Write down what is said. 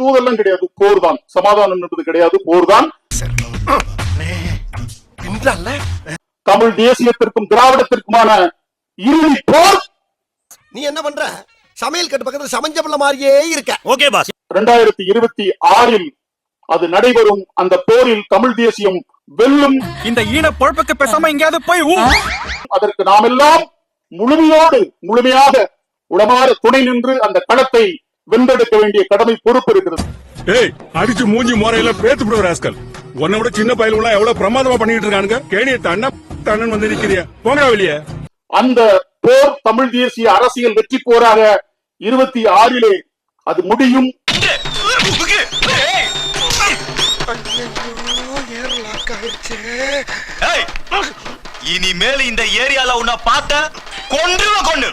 தூதெல்லாம் கிடையாது போர் தான் சமாதானம் என்பது கிடையாது போர் தான் தமிழ் தேசியத்திற்கும் திராவிடத்திற்குமான இறுதி போர். நீ என்ன பண்ற? சமையல் கட்டு பக்கத்துல சமஞ்ச பிள்ளை மாதிரியே இருக்க. ஓகே பாஸ் இரண்டாயிரத்தி இருபத்தி ஆறில் அது நடைபெறும் அந்த போரில் தமிழ் தேசியம் வெல்லும். இந்த ஈன பொழப்புக்கு பேசாம எங்கேயாவது போய் அதற்கு நாம் எல்லாம் முழுமையோடு முழுமையாக உளமாற துணை நின்று அந்த களத்தை வென்றெடுக்க வேண்டிய கடமை பொறுப்பு இருக்கிறது ஏய் அடிச்சு மூஞ்சி முறையில பேத்து விடுற ராஸ்கல். உன்னை விட சின்ன பயலுல எவ்வளவு பிரமாதமா பண்ணிட்டு இருக்கானுங்க? கேணிய தண்ண தண்ணன் வந்து நிக்கிறிய. போங்கடா வெளியே. அந்த போர் தமிழ் தேசிய அரசியல் வெற்றி போராக இருபத்தி ஆறிலே அது முடியும். ஏய், இனிமேல் இந்த ஏரியால உன்னை பார்த்த கொன்றுவ கொண்டு.